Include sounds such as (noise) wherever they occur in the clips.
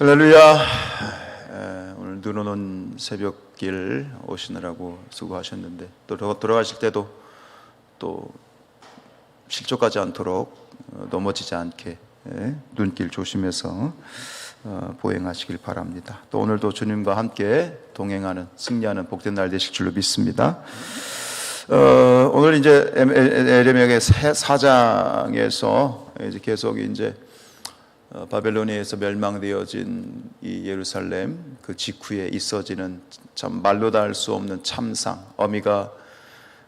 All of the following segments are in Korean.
할렐루야. 에, 오늘 눈 오는 새벽길 오시느라고 수고하셨는데 또 돌아- 돌아가실 때도 또 실족하지 않도록 어, 넘어지지 않게 에, 눈길 조심해서 어, 보행하시길 바랍니다. 또 오늘도 주님과 함께 동행하는 승리하는 복된 날 되실 줄로 믿습니다. 어, 오늘 이제 에레미야의 사장에서 이제 계속 이제 어, 바벨로니아에서 멸망되어진 이 예루살렘 그 직후에 있어지는 참 말로 다 할 수 없는 참상 어미가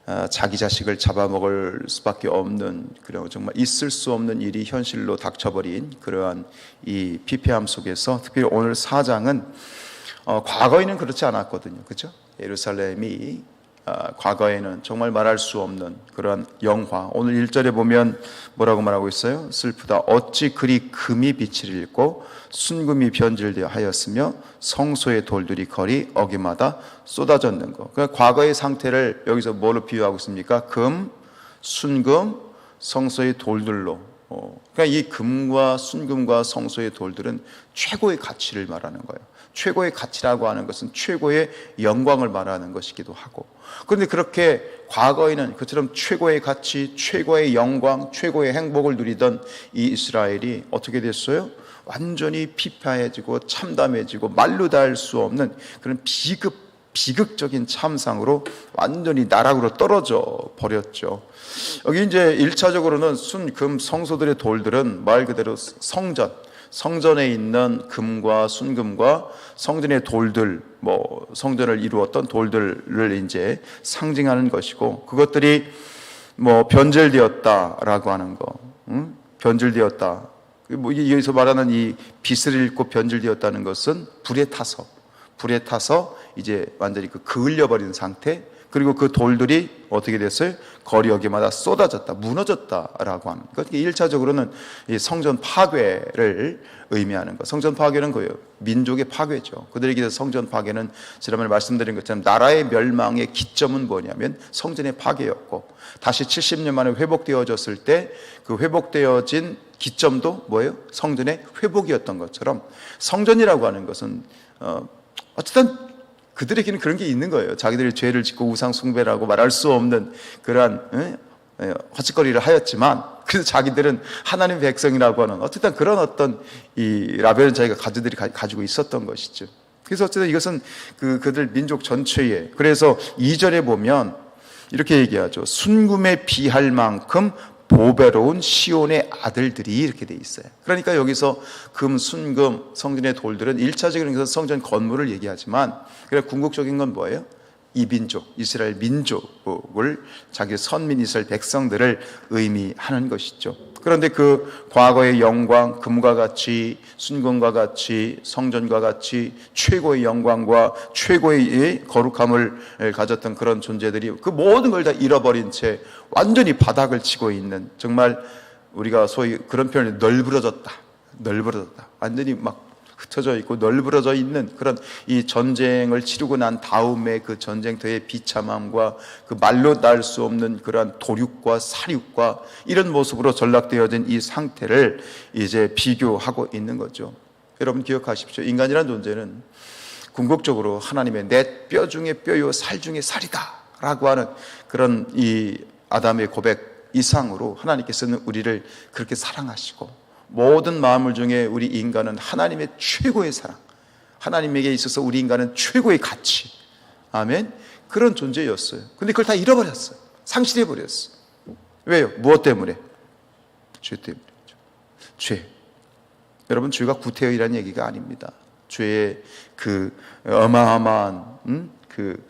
아, 자기 자식을 잡아먹을 수밖에 없는 그런 정말 있을 수 없는 일이 현실로 닥쳐버린 그러한 이 피폐함 속에서 특별히 오늘 사장은 어, 과거에는 그렇지 않았거든요, 그렇죠? 예루살렘이 아, 과거에는 정말 말할 수 없는 그러한 영화. 오늘 1절에 보면 뭐라고 말하고 있어요? 슬프다. 어찌 그리 금이 빛을 잃고 순금이 변질되어 하였으며 성소의 돌들이 거리 어기마다 쏟아졌는 거. 그러니까 과거의 상태를 여기서 뭐로 비유하고 있습니까? 금, 순금, 성소의 돌들로. 어, 그러니까 이 금과 순금과 성소의 돌들은 최고의 가치를 말하는 거예요. 최고의 가치라고 하는 것은 최고의 영광을 말하는 것이기도 하고. 그런데 그렇게 과거에는 그처럼 최고의 가치, 최고의 영광, 최고의 행복을 누리던 이 이스라엘이 어떻게 됐어요? 완전히 피폐해지고 참담해지고 말로 다할수 없는 그런 비극, 비극적인 참상으로 완전히 나락으로 떨어져 버렸죠. 여기 이제 1차적으로는 순, 금, 성소들의 돌들은 말 그대로 성전, 성전에 있는 금과 순금과 성전의 돌들, 뭐 성전을 이루었던 돌들을 이제 상징하는 것이고 그것들이 뭐 변절되었다라고 하는 거, 응? 변질되었다. 뭐 여기서 말하는 이 빛을 잃고 변질되었다는 것은 불에 타서 불에 타서 이제 완전히 그 그을려 버린 상태. 그리고 그 돌들이 어떻게 됐어요? 거리 여기마다 쏟아졌다, 무너졌다라고 하는 것. 그러니까 1차적으로는 이 성전 파괴를 의미하는 것. 성전 파괴는 뭐예요? 민족의 파괴죠. 그들에게 성전 파괴는 지난번에 말씀드린 것처럼 나라의 멸망의 기점은 뭐냐면 성전의 파괴였고 다시 70년 만에 회복되어졌을 때 그 회복되어진 기점도 뭐예요? 성전의 회복이었던 것처럼 성전이라고 하는 것은 어, 어쨌든 그들에게는 그런 게 있는 거예요. 자기들이 죄를 짓고 우상 숭배라고 말할 수 없는 그러한 허짓거리를 하였지만 그래서 자기들은 하나님 백성이라고 하는 어쨌든 그런 어떤 이 라벨은 자기가 가지들이 가지고 있었던 것이죠. 그래서 어쨌든 이것은 그 그들 민족 전체에 그래서 2절에 보면 이렇게 얘기하죠. 순금에 비할 만큼 보배로운 시온의 아들들이 이렇게 돼 있어요. 그러니까 여기서 금, 순금, 성전의 돌들은 1차적인 것은 성전 건물을 얘기하지만 그래 궁극적인 건 뭐예요? 이 민족, 이스라엘 민족을 자기 선민 이스라엘 백성들을 의미하는 것이죠. 그런데 그 과거의 영광, 금과 같이 순금과 같이 성전과 같이 최고의 영광과 최고의 거룩함을 가졌던 그런 존재들이 그 모든 걸 다 잃어버린 채 완전히 바닥을 치고 있는 정말 우리가 소위 그런 표현을 널브러졌다. 널브러졌다. 완전히 막 흩어져 있고 널브러져 있는 그런 이 전쟁을 치르고 난 다음에 그 전쟁터의 비참함과 그 말로 날 수 없는 그러한 도륙과 사륙과 이런 모습으로 전락되어진 이 상태를 이제 비교하고 있는 거죠. 여러분 기억하십시오. 인간이라는 존재는 궁극적으로 하나님의 내 뼈 중에 뼈요 살 중에 살이다 라고 하는 그런 이 아담의 고백 이상으로 하나님께서는 우리를 그렇게 사랑하시고 모든 마음을 중에 우리 인간은 하나님의 최고의 사랑, 하나님에게 있어서 우리 인간은 최고의 가치. 아멘. 그런 존재였어요. 근데 그걸 다 잃어버렸어요. 상실해 버렸어요. 왜요? 무엇 때문에? 죄 때문이죠. 죄. 여러분, 죄가 구태여이라는 얘기가 아닙니다. 죄의 그 어마어마한 음? 그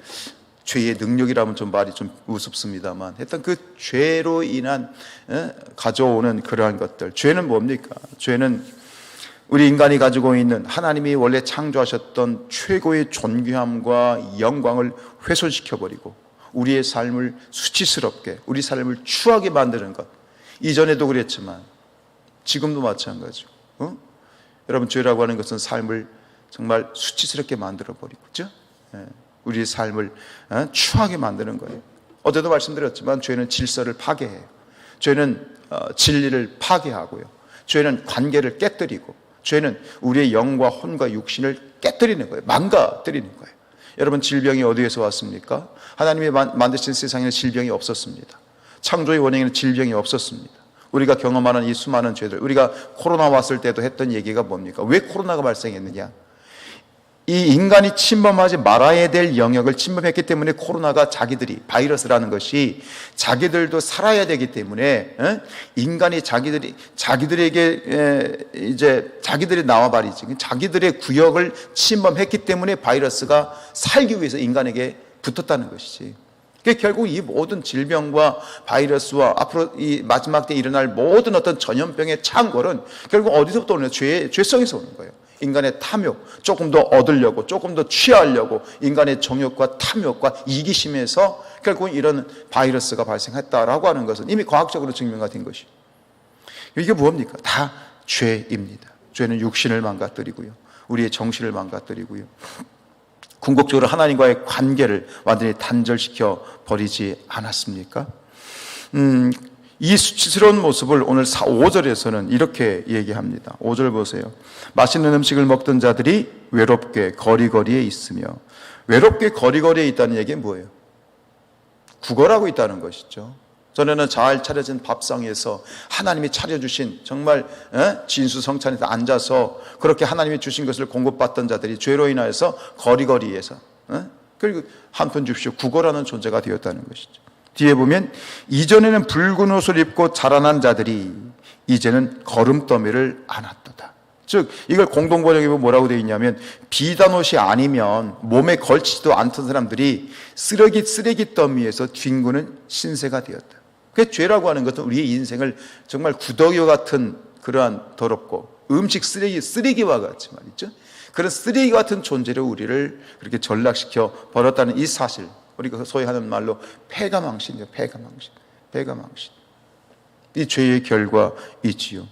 죄의 능력이라면 좀 말이 좀 우습습니다만 했던 그 죄로 인한 가져오는 그러한 것들 죄는 뭡니까? 죄는 우리 인간이 가지고 있는 하나님이 원래 창조하셨던 최고의 존귀함과 영광을 훼손시켜 버리고 우리의 삶을 수치스럽게 우리 삶을 추하게 만드는 것 이전에도 그랬지만 지금도 마찬가지고 어? 여러분 죄라고 하는 것은 삶을 정말 수치스럽게 만들어 버리고 그죠? 예. 우리의 삶을 어, 추하게 만드는 거예요. 어제도 말씀드렸지만 죄는 질서를 파괴해요. 죄는 어, 진리를 파괴하고요. 죄는 관계를 깨뜨리고 죄는 우리의 영과 혼과 육신을 깨뜨리는 거예요. 망가뜨리는 거예요. 여러분 질병이 어디에서 왔습니까? 하나님이 만드신 세상에는 질병이 없었습니다. 창조의 원인에는 질병이 없었습니다. 우리가 경험하는 이 수많은 죄들, 우리가 코로나 왔을 때도 했던 얘기가 뭡니까? 왜 코로나가 발생했느냐? 이 인간이 침범하지 말아야 될 영역을 침범했기 때문에 코로나가 자기들이 바이러스라는 것이 자기들도 살아야 되기 때문에 인간이 자기들이 자기들에게 이제 자기들이 나와 버리지 자기들의 구역을 침범했기 때문에 바이러스가 살기 위해서 인간에게 붙었다는 것이지. 결국 이 모든 질병과 바이러스와 앞으로 이 마지막 때 일어날 모든 어떤 전염병의 창궐은 결국 어디서부터 오는 죄, 죄성에서 오는 거예요. 인간의 탐욕, 조금 더 얻으려고, 조금 더 취하려고 인간의 정욕과 탐욕과 이기심에서 결국 이런 바이러스가 발생했다라고 하는 것은 이미 과학적으로 증명가 된 것이. 이게 뭡니까? 다 죄입니다. 죄는 육신을 망가뜨리고요. 우리의 정신을 망가뜨리고요. 궁극적으로 하나님과의 관계를 완전히 단절시켜 버리지 않았습니까? 음, 이 수치스러운 모습을 오늘 4, 5절에서는 이렇게 얘기합니다. 5절 보세요. 맛있는 음식을 먹던 자들이 외롭게 거리거리에 있으며 외롭게 거리거리에 있다는 얘기는 뭐예요? 구걸하고 있다는 것이죠. 전에는 잘 차려진 밥상에서 하나님이 차려주신 정말 진수성찬에서 앉아서 그렇게 하나님이 주신 것을 공급받던 자들이 죄로 인하여서 거리거리에서 그리고 한 푼 줍시오 구걸하는 존재가 되었다는 것이죠. 뒤에 보면 이전에는 붉은 옷을 입고 자라난 자들이 이제는 거름더미를 안았도다. 즉 이걸 공동 번역에 보면 뭐라고 되어 있냐면 비단 옷이 아니면 몸에 걸치지도 않던 사람들이 쓰레기 쓰레기 더미에서 뒹구는 신세가 되었다. 그 죄라고 하는 것은 우리의 인생을 정말 구더기와 같은 그러한 더럽고 음식 쓰레기 쓰레기와 같이 말이죠. 그런 쓰레기 같은 존재로 우리를 그렇게 전락시켜 버렸다는 이 사실 우리가 소위 하는 말로 폐가망신이요. 폐가망신. 폐가망신. 이 죄의 결과이지요.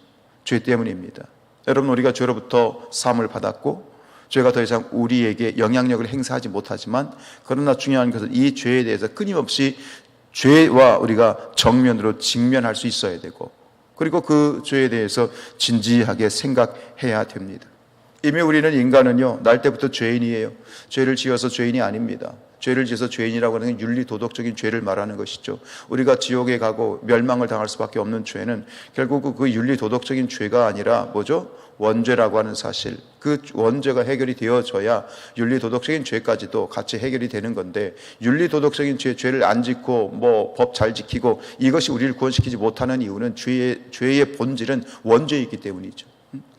죄 때문입니다. 여러분 우리가 죄로부터 사함을 받았고 죄가 더 이상 우리에게 영향력을 행사하지 못하지만 그러나 중요한 것은 이 죄에 대해서 끊임없이 죄와 우리가 정면으로 직면할 수 있어야 되고 그리고 그 죄에 대해서 진지하게 생각해야 됩니다. 이미 우리는 인간은요, 날 때부터 죄인이에요. 죄를 지어서 죄인이 아닙니다. 죄를 지어서 죄인이라고 하는 건 윤리 도덕적인 죄를 말하는 것이죠. 우리가 지옥에 가고 멸망을 당할 수밖에 없는 죄는 결국 그 윤리 도덕적인 죄가 아니라 뭐죠? 원죄라고 하는 사실. 그 원죄가 해결이 되어져야 윤리 도덕적인 죄까지도 같이 해결이 되는 건데 윤리 도덕적인 죄 죄를 안 짓고 뭐 법 잘 지키고 이것이 우리를 구원시키지 못하는 이유는 죄의 죄의 본질은 원죄이기 때문이죠.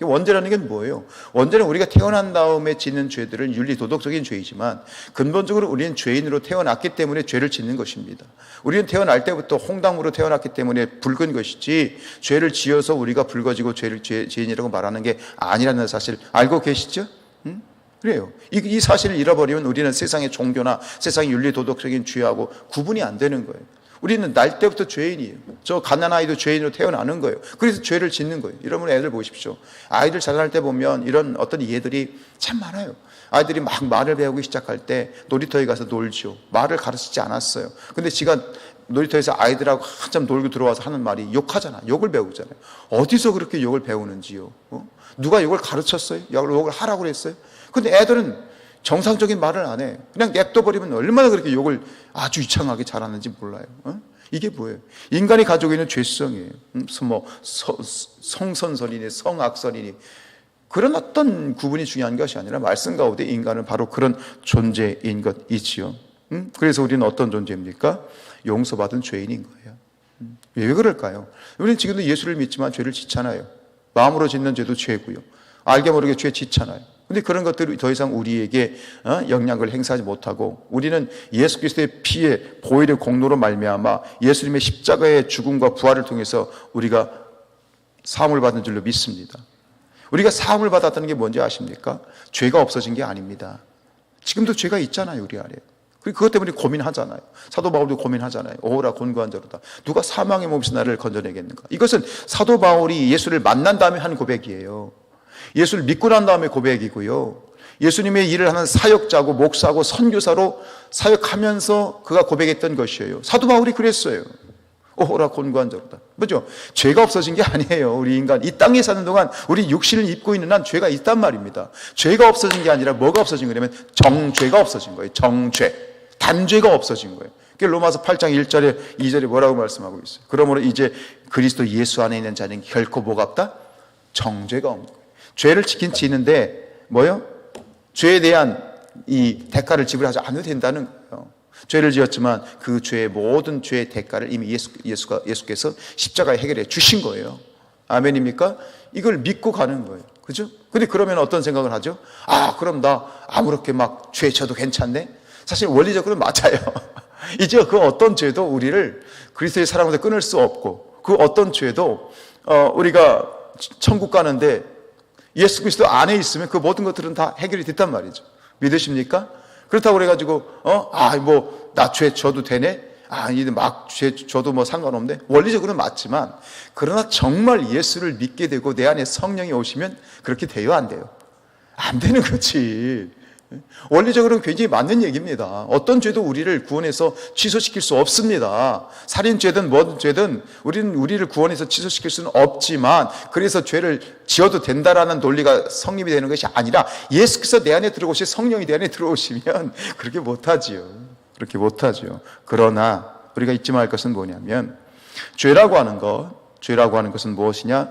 원죄라는 게 뭐예요? 원죄는 우리가 태어난 다음에 짓는 죄들은 윤리 도덕적인 죄이지만 근본적으로 우리는 죄인으로 태어났기 때문에 죄를 짓는 것입니다. 우리는 태어날 때부터 홍당으로 태어났기 때문에 붉은 것이지 죄를 지어서 우리가 붉어지고 죄를 죄, 죄인이라고 말하는 게 아니라는 사실 알고 계시죠? 응? 그래요. 이, 이 사실을 잃어버리면 우리는 세상의 종교나 세상의 윤리 도덕적인 죄하고 구분이 안 되는 거예요. 우리는 날 때부터 죄인이에요. 저 갓난 아이도 죄인으로 태어나는 거예요. 그래서 죄를 짓는 거예요. 여러분 애들 보십시오. 아이들 자랄 때 보면 이런 어떤 예들이 참 많아요. 아이들이 막 말을 배우기 시작할 때 놀이터에 가서 놀죠. 말을 가르치지 않았어요. 근데 지가 놀이터에서 아이들하고 한참 놀고 들어와서 하는 말이 욕하잖아. 욕을 배우잖아요. 어디서 그렇게 욕을 배우는지요? 어? 누가 욕을 가르쳤어요? 욕을 하라고 그랬어요? 근데 애들은 정상적인 말을 안 해. 그냥 냅둬버리면 얼마나 그렇게 욕을 아주 유창하게 잘하는지 몰라요. 어? 이게 뭐예요? 인간이 가지고 있는 죄성이에요. 음, 뭐 성선설이니 성악설이니 그런 어떤 구분이 중요한 것이 아니라 말씀 가운데 인간은 바로 그런 존재인 것이지요. 음? 그래서 우리는 어떤 존재입니까? 용서받은 죄인인 거예요. 음? 왜 그럴까요? 우리는 지금도 예수를 믿지만 죄를 짓잖아요. 마음으로 짓는 죄도 죄고요. 알게 모르게 죄 짓잖아요. 근데 그런 것들이 더 이상 우리에게 어, 영향을 행사하지 못하고 우리는 예수 그리스도의 피에 보혈의 공로로 말미암아 예수님의 십자가의 죽음과 부활을 통해서 우리가 사함을 받은 줄로 믿습니다. 우리가 사함을 받았다는 게 뭔지 아십니까? 죄가 없어진 게 아닙니다. 지금도 죄가 있잖아요, 우리 안에. 그리고 그것 때문에 고민하잖아요. 사도 바울도 고민하잖아요. 오라 곤고한 자로다. 누가 사망의 몸에서 나를 건져내겠는가? 이것은 사도 바울이 예수를 만난 다음에 한 고백이에요. 예수를 믿고 난 다음에 고백이고요. 예수님의 일을 하는 사역자고 목사고 선교사로 사역하면서 그가 고백했던 것이에요. 사도 바울이 그랬어요. 오호라 곤고한 자로다. 뭐죠? 죄가 없어진 게 아니에요. 우리 인간 이 땅에 사는 동안 우리 육신을 입고 있는 한 죄가 있단 말입니다. 죄가 없어진 게 아니라 뭐가 없어진 거냐면 정죄가 없어진 거예요. 정죄. 단죄가 없어진 거예요. 로마서 8장 1절에 2절에 뭐라고 말씀하고 있어요. 그러므로 이제 그리스도 예수 안에 있는 자는 결코 뭐가 없다? 정죄가 없는 거예요. 죄를 지킨 지는데 뭐요? 죄에 대한 이 대가를 지불하지 않아도 된다는 거예요. 죄를 지었지만 그 죄의 모든 죄의 대가를 이미 예수, 예수가, 예수께서 십자가에 해결해 주신 거예요. 아멘입니까? 이걸 믿고 가는 거예요. 그죠? 근데 그러면 어떤 생각을 하죠? 아, 그럼 나 아무렇게 막 죄 쳐도 괜찮네? 사실 원리적으로 맞아요. (laughs) 이제 그 어떤 죄도 우리를 그리스도의 사랑으로 끊을 수 없고 그 어떤 죄도 어, 우리가 천국 가는데 예수 그리스도 안에 있으면 그 모든 것들은 다 해결이 됐단 말이죠. 믿으십니까? 그렇다고 그래가지고 어, 아, 뭐 나 죄 져도 되네? 아, 이제 막죄 줘도 뭐 상관없네. 원리적으로는 맞지만 그러나 정말 예수를 믿게 되고 내 안에 성령이 오시면 그렇게 돼요, 안 돼요? 안 되는 거지. 원리적으로는 굉장히 맞는 얘기입니다. 어떤 죄도 우리를 구원해서 취소시킬 수 없습니다. 살인죄든 뭐든 죄든 우리는 우리를 구원해서 취소시킬 수는 없지만 그래서 죄를 지어도 된다라는 논리가 성립이 되는 것이 아니라 예수께서 내 안에 들어오시 성령이 내 안에 들어오시면 (laughs) 그렇게 못하지요. 그렇게 못하지요. 그러나 우리가 잊지 말 것은 뭐냐면 죄라고 하는 것, 죄라고 하는 것은 무엇이냐?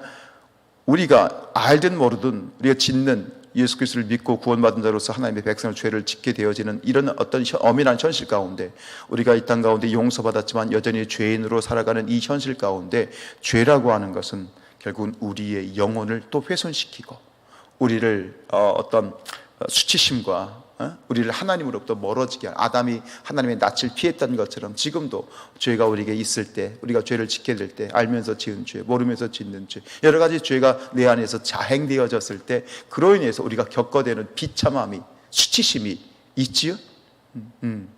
우리가 알든 모르든 우리가 짓는 예수 그리스도를 믿고 구원받은 자로서 하나님의 백성을 죄를 짓게 되어지는 이런 어떤 현- 엄연한 현실 가운데 우리가 이 땅 가운데 용서받았지만 여전히 죄인으로 살아가는 이 현실 가운데 죄라고 하는 것은 결국은 우리의 영혼을 또 훼손시키고 우리를 어, 어떤 수치심과 어? 우리를 하나님으로부터 멀어지게 한 아담이 하나님의 낯을 피했던 것처럼 지금도 죄가 우리에게 있을 때 우리가 죄를 짓게 될때 알면서 지은 죄 모르면서 짓는 죄 여러 가지 죄가 내 안에서 자행되어졌을 때 그로 인해서 우리가 겪어대는 비참함이 수치심이 있지요 음, 음.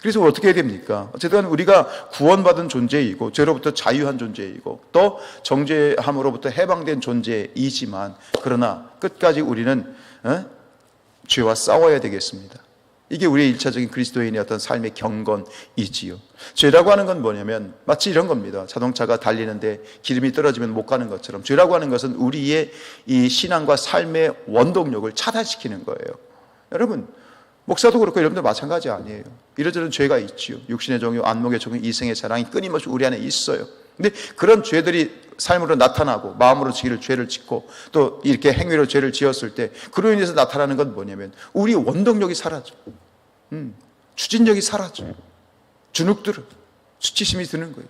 그래서 어떻게 해야 됩니까? 어쨌든 우리가 구원받은 존재이고 죄로부터 자유한 존재이고 또 정죄함으로부터 해방된 존재이지만 그러나 끝까지 우리는 어? 죄와 싸워야 되겠습니다. 이게 우리의 일차적인 그리스도인의 어떤 삶의 경건이지요. 죄라고 하는 건 뭐냐면 마치 이런 겁니다. 자동차가 달리는데 기름이 떨어지면 못 가는 것처럼 죄라고 하는 것은 우리의 이 신앙과 삶의 원동력을 차단시키는 거예요. 여러분 목사도 그렇고 여러분들 마찬가지 아니에요. 이러저런 죄가 있지요. 육신의 종교, 안목의 종교, 이생의 사랑이 끊임없이 우리 안에 있어요. 근데 그런 죄들이 삶으로 나타나고 마음으로 죄를 짓고 또 이렇게 행위로 죄를 지었을 때 그로 인해서 나타나는 건 뭐냐면 우리 원동력이 사라져. 음, 추진력이 사라져. 주눅들어. 수치심이 드는 거예요.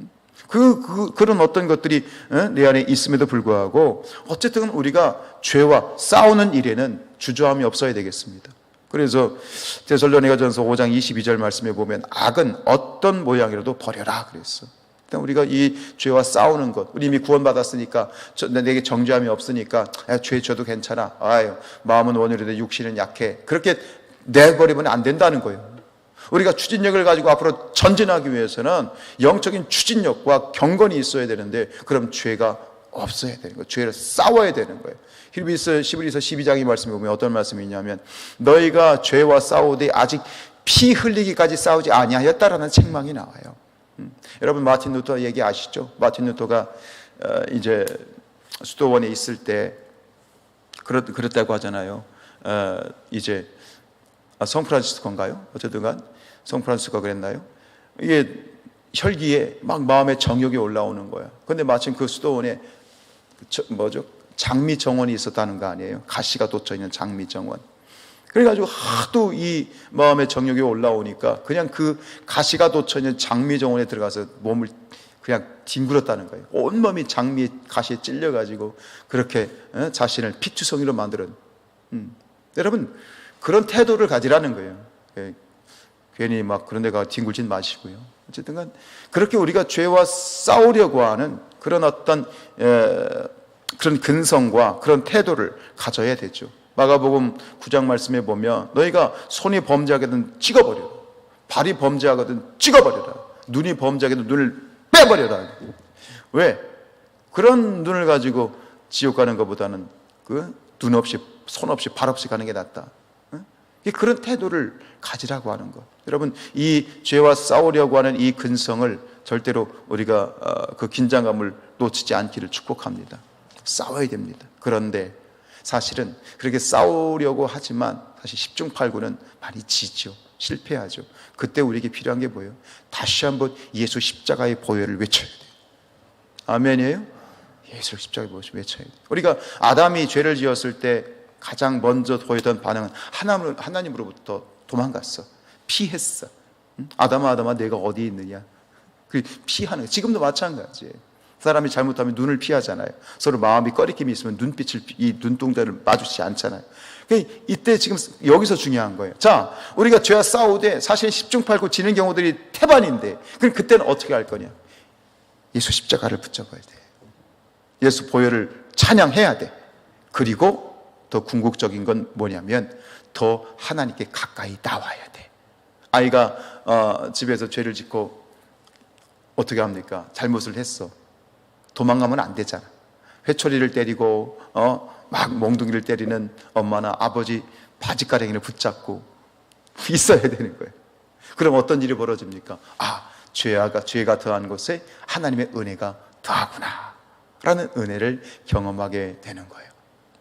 음, 그, 그, 그런 어떤 것들이 어? 내 안에 있음에도 불구하고 어쨌든 우리가 죄와 싸우는 일에는 주저함이 없어야 되겠습니다. 그래서 데살로니가 전서 5장 22절 말씀에 보면 악은 어떤 모양이라도 버려라 그랬어. 일단 우리가 이 죄와 싸우는 것, 우리 이미 구원받았으니까 저, 내게 정죄함이 없으니까 아, 죄 져도 괜찮아. 아유 마음은 원율인데 육신은 약해. 그렇게 내버리면 안 된다는 거예요. 우리가 추진력을 가지고 앞으로 전진하기 위해서는 영적인 추진력과 경건이 있어야 되는데 그럼 죄가 없어야 되는 거예요. 죄를 싸워야 되는 거예요. 히브리서 11에서 12장의 말씀에 보면 어떤 말씀이 있냐면 너희가 죄와 싸우되 아직 피 흘리기까지 싸우지 아니하였다라는 책망이 나와요. 음. 여러분 마틴 루터 얘기 아시죠? 마틴 루터가 어, 이제 수도원에 있을 때 그렇, 그렇다고 하잖아요. 어, 이제 아, 성프란시스코인가요? 어쨌든간 성프란시스코가 그랬나요? 이게 혈기에 막 마음의 정욕이 올라오는 거야. 근데 마침 그 수도원에 저, 뭐죠? 장미 정원이 있었다는 거 아니에요? 가시가 돋쳐 있는 장미 정원. 그래가지고 하도 이 마음의 정욕이 올라오니까 그냥 그 가시가 돋쳐 있는 장미 정원에 들어가서 몸을 그냥 뒹굴었다는 거예요. 온 몸이 장미 가시에 찔려가지고 그렇게 어? 자신을 피투성이로 만드는. 음. 여러분 그런 태도를 가지라는 거예요. 예. 괜히 막 그런 데가 뒹굴진 마시고요. 어쨌든 간 그렇게 우리가 죄와 싸우려고 하는 그런 어떤 에, 그런 근성과 그런 태도를 가져야 되죠. 마가복음 9장 말씀에 보면 너희가 손이 범죄하거든 찍어버려. 발이 범죄하거든 찍어버려라. 눈이 범죄하거든 눈을 빼버려라. 왜? 그런 눈을 가지고 지옥 가는 것보다는 그 눈 없이 손 없이 발 없이 가는 게 낫다. 그런 태도를 가지라고 하는 것. 여러분, 이 죄와 싸우려고 하는 이 근성을 절대로 우리가 어, 그 긴장감을 놓치지 않기를 축복합니다. 싸워야 됩니다. 그런데 사실은 그렇게 싸우려고 하지만 사실 10중 8구는 많이 지죠. 실패하죠. 그때 우리에게 필요한 게 뭐예요? 다시 한번 예수 십자가의 보혈을 외쳐야 돼요. 아멘이에요? 예수 십자가의 보혈을 외쳐야 돼요. 우리가 아담이 죄를 지었을 때 가장 먼저 보였던 반응은 하나님, 하나님으로부터 도망갔어. 피했어. 응? 아담아, 아담아, 내가 어디 있느냐? 그 피하는 거. 지금도 마찬가지예요. 사람이 잘못하면 눈을 피하잖아요. 서로 마음이 꺼리낌이 있으면 눈빛을 이 눈동자를 마주치지 않잖아요. 이때 지금 여기서 중요한 거예요. 자, 우리가 죄와 싸우되 사실 10중 8구 지는 경우들이 태반인데 그럼 그때는 어떻게 할 거냐? 예수 십자가를 붙잡아야 돼. 예수 보혈을 찬양해야 돼. 그리고 더 궁극적인 건 뭐냐면 더 하나님께 가까이 나와야 돼. 아이가 어, 집에서 죄를 짓고 어떻게 합니까? 잘못을 했어. 도망가면 안 되잖아. 회초리를 때리고 어, 막 몽둥이를 때리는 엄마나 아버지 바지가랭이를 붙잡고 있어야 되는 거예요. 그럼 어떤 일이 벌어집니까? 아, 죄가 죄가 더한 곳에 하나님의 은혜가 더하구나. 라는 은혜를 경험하게 되는 거예요.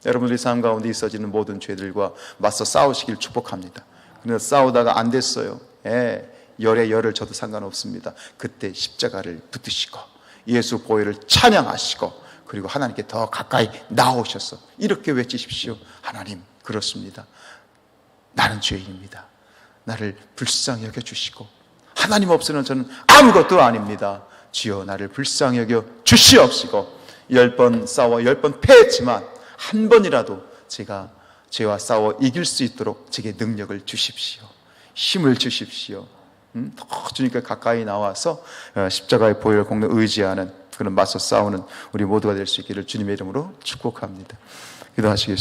여러분들이 삶 가운데 있어지는 모든 죄들과 맞서 싸우시길 축복합니다. 그런데 싸우다가 안 됐어요. 예, 열에 열을 저도 상관없습니다. 그때 십자가를 붙으시고 예수 보혈을 찬양하시고 그리고 하나님께 더 가까이 나오셔서 이렇게 외치십시오. 하나님 그렇습니다. 나는 죄인입니다. 나를 불쌍히 여겨 주시고 하나님 없으면 저는 아무것도 아닙니다. 주여 나를 불쌍히 여겨 주시옵시고 열 번 싸워 열 번 패했지만 한 번이라도 제가 죄와 싸워 이길 수 있도록 제게 능력을 주십시오. 힘을 주십시오. 음, 더 주님께 가까이 나와서 어, 십자가의 보혈 공로 의지하는 그런 맞서 싸우는 우리 모두가 될 수 있기를 주님의 이름으로 축복합니다. 기도하시겠습니다.